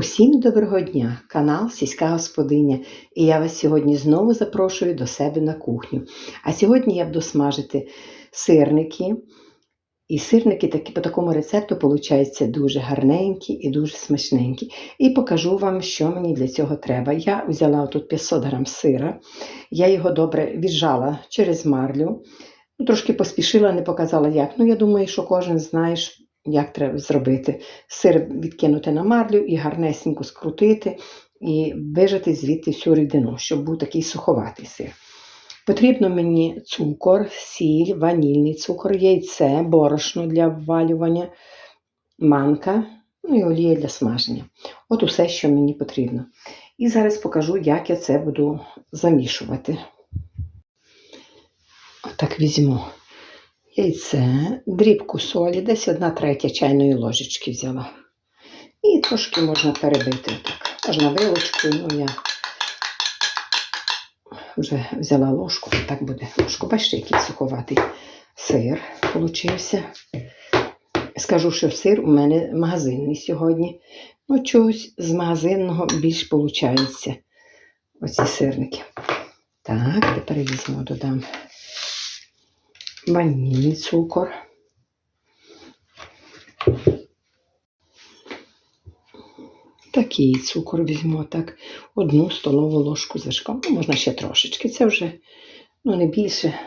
Усім доброго дня! Канал Сільська Господиня. І я вас сьогодні знову запрошую до себе на кухню. А сьогодні я буду смажити сирники. І сирники такі, по такому рецепту получаються дуже гарненькі і дуже смачненькі. І покажу вам, що мені для цього треба. Я взяла тут 500 грам сира, я його добре віджала через марлю. Ну, Трошки поспішила, не показала як. Ну, я думаю, що кожен знає, як треба зробити. Сир відкинути на марлю і гарнесенько скрутити, і вижати звідти всю рідину, щоб був такий суховатий сир. Потрібно мені цукор, сіль, ванільний цукор, яйце, борошно для ввалювання, манка, ну і олія для смаження. От усе, що мені потрібно. І зараз покажу, як я це буду замішувати. Отак візьму яйце, дрібку солі, десь одна третя чайної ложечки взяла. І трошки можна перебити. Так. Можна вилочкою, ну я вже взяла ложку, так буде ложку. Бачите, який суховатий сир получився. Скажу, що сир у мене магазинний сьогодні. Ну, чогось з магазинного більш виходить. Оці сирники. Так, тепер візьму, додам ванільний цукор. Такий цукор візьму так, одну столову ложку зверху. Ну, можна ще трошечки. Це вже ну, не більше.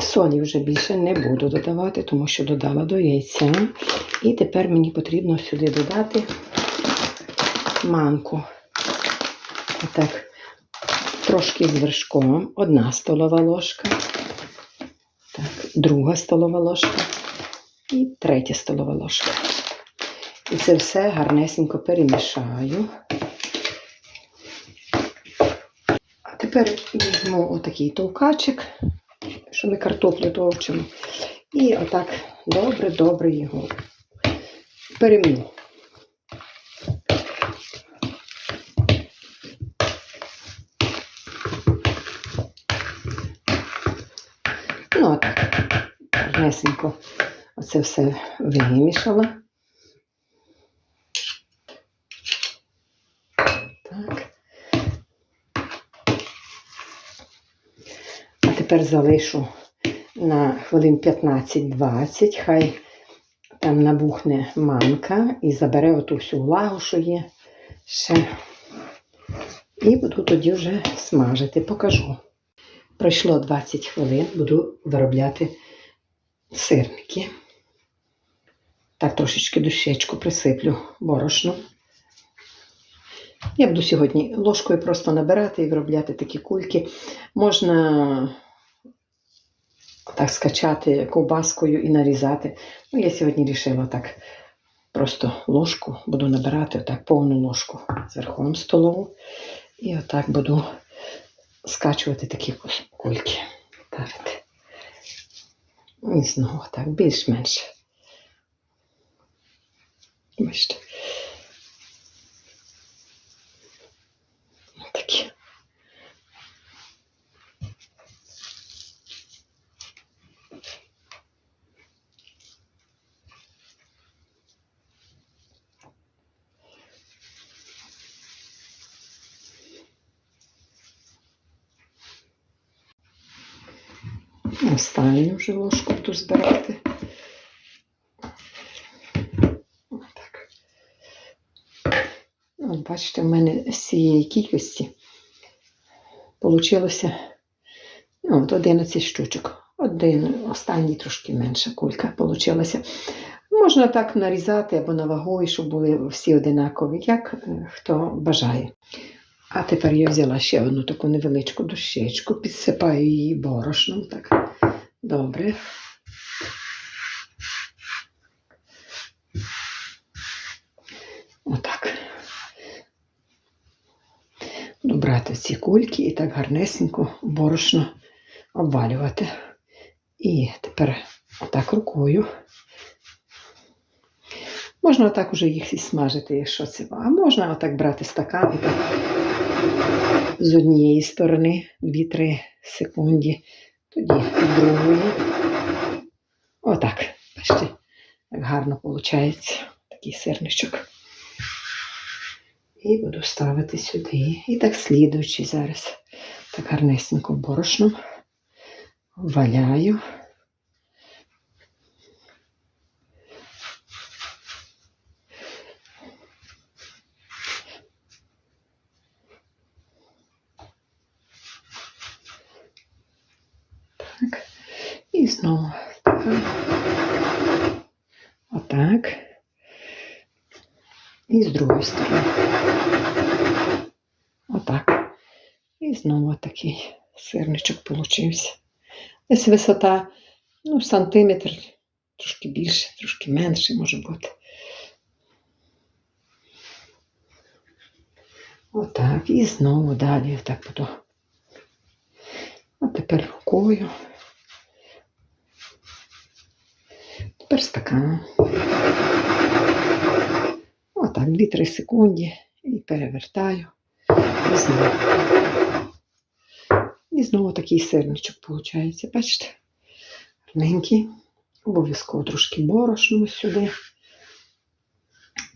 Солі вже більше не буду додавати, тому що додала до яйця. І тепер мені потрібно сюди додати манку. Отак, трошки з вершком. Одна столова ложка, так, друга столова ложка і третя столова ложка. І це все гарнесенько перемішаю. А тепер візьму отакий товкачик, що ми картоплю товчимо. І отак добре-добре його перем'ю. Отак, гарнесенько оце все вимішала. Так. А тепер залишу на хвилин 15-20, хай там набухне манка і забере оту всю влагу, що є ще. І буду тоді вже смажити, покажу. Пройшло 20 хвилин, буду виробляти сирники. Так, трошечки дощечку присиплю борошном. Я буду сьогодні ложкою просто набирати і виробляти такі кульки. Можна так скачати ковбаскою і нарізати. Ну, я сьогодні вирішила так просто ложку, буду набирати отак повну ложку зверхом столову. І отак буду скачувати такі кульки. Ставити. І знову так, більш-менш. Бачите. Такі. Останню вже ложку буду збирати. Отак. От бачите, в мене з цієї кількості вийшло от 11 штучок. Один, останній трошки менша кулька вийшла. Можна так нарізати або на вагу, щоб були всі одинакові, як е, хто бажає. А тепер я взяла ще одну таку невеличку дощечку, підсипаю її борошном. Так, добре. Отак. Буду брати ці кульки і так гарнесенько борошно обвалювати. І тепер отак рукою. Можна отак уже їх і смажити, якщо це. А можна отак брати стакан і так з однієї сторони 2-3 секунди, тоді з другої. Отак. Бачите, як гарно виходить. такий сирничок. І буду ставити сюди. І так слідуючи зараз. Так гарнесенько борошном валяю. Так. Знову. Так. Отак. І з другої сторони. Отак. І знову такий сирничок получився. Десь висота, ну, сантиметр, трошки більше, трошки менше може бути. Отак. І знову далі так буду. А тепер рукою. Стакан. Отак, 2-3 секунди і перевертаю. І знову. І знову такий сирничок виходить. Бачите? Гарненький. Обов'язково трошки борошну сюди.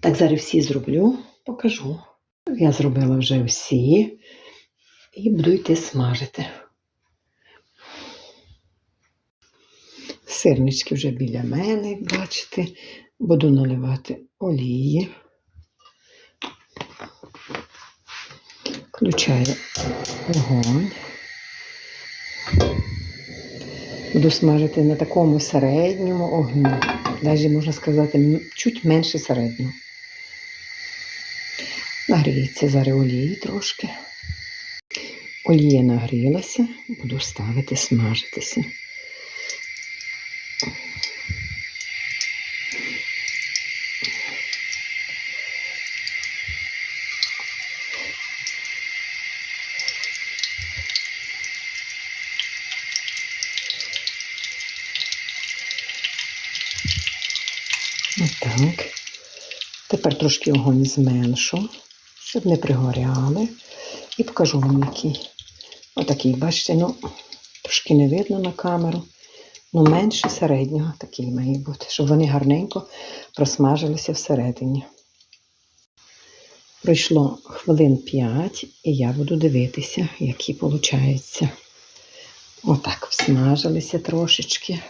Так, зараз всі зроблю, покажу. Я зробила вже всі і буду йти смажити. Сирнички вже біля мене, як бачите. Буду наливати олії. Включаю вогонь. Буду смажити на такому середньому огню. Навіть можна сказати, чуть менше середнього. Нагріється зараз олії трошки. Олія нагрілася, буду ставити смажитися. Отак. Тепер трошки огонь зменшу, щоб не пригоряли. І покажу вам який. Отакий, бачите, ну, трошки не видно на камеру. Ну, менше середнього такий має бути, щоб вони гарненько просмажилися всередині. Пройшло хвилин 5, і я буду дивитися, які виходять. Отак, всмажилися трошечки.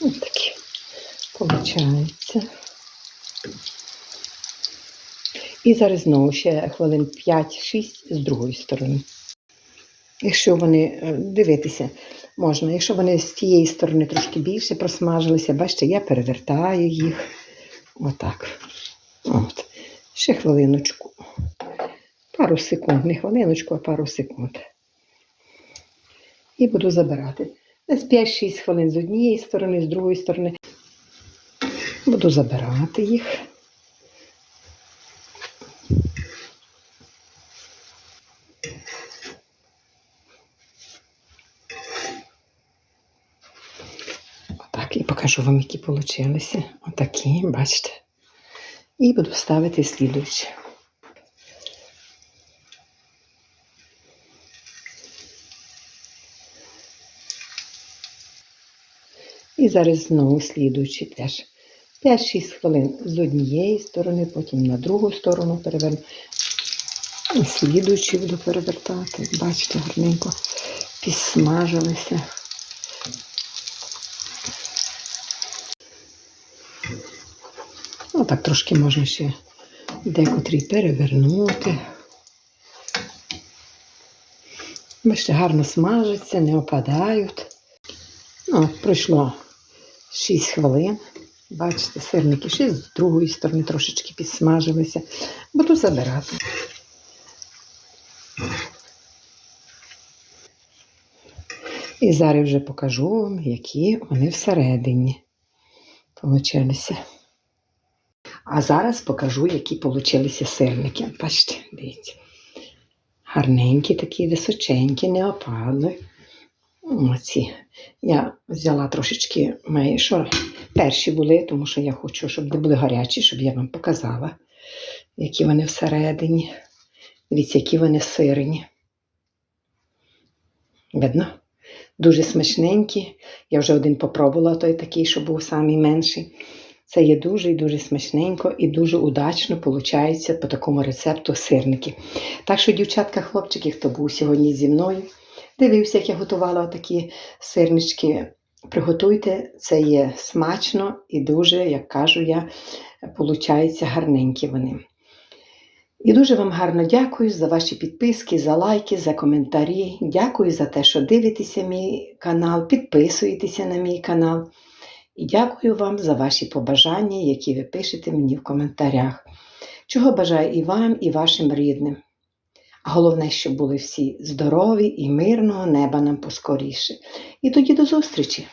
Ось такі виходить. І зараз знову ще хвилин 5-6 з другої сторони. Якщо вони е, дивитися можна, якщо вони з тієї сторони трошки більше просмажилися, бачите, я перевертаю їх. Отак. От. Ще хвилиночку. Пару секунд, не хвилиночку, а пару секунд. І буду забирати. Десь 5-6 хвилин з однієї сторони, з другої сторони. Буду забирати їх. Отак, і покажу вам, які получилися. Отакі, бачите. І буду ставити слідуючі. І зараз знову слідуючи теж 5-6 хвилин з однієї сторони, потім на другу сторону переверну. І слідуючи буду перевертати. Бачите, гарненько підсмажилися. Ну, так трошки можна ще декотрі перевернути. Бачите, гарно смажаться, не опадають. От пройшло 6 хвилин. Бачите, сирники ще з другої сторони трошечки підсмажилися. Буду забирати. І зараз вже покажу вам, які вони всередині получилися. А зараз покажу, які получилися сирники. Бачите, дивіться. Гарненькі такі, височенькі, не опадли. Оці. Я взяла трошечки мої, що перші були, тому що я хочу, щоб вони були гарячі, щоб я вам показала, які вони всередині. Дивіться, які вони сирені. Видно? Дуже смачненькі. Я вже один попробувала той такий, що був самий менший. Це є дуже і дуже смачненько і дуже удачно виходить по такому рецепту сирники. Так що, дівчатка, хлопчики, хто був сьогодні зі мною, дивився, як я готувала такі сирнички. Приготуйте, це є смачно і дуже, як кажу я, виходить гарненькі вони. І дуже вам гарно дякую за ваші підписки, за лайки, за коментарі. Дякую за те, що дивитеся мій канал, підписуєтеся на мій канал. І дякую вам за ваші побажання, які ви пишете мені в коментарях. Чого бажаю і вам, і вашим рідним. Головне, щоб були всі здорові і мирного неба нам поскоріше. І тоді до зустрічі!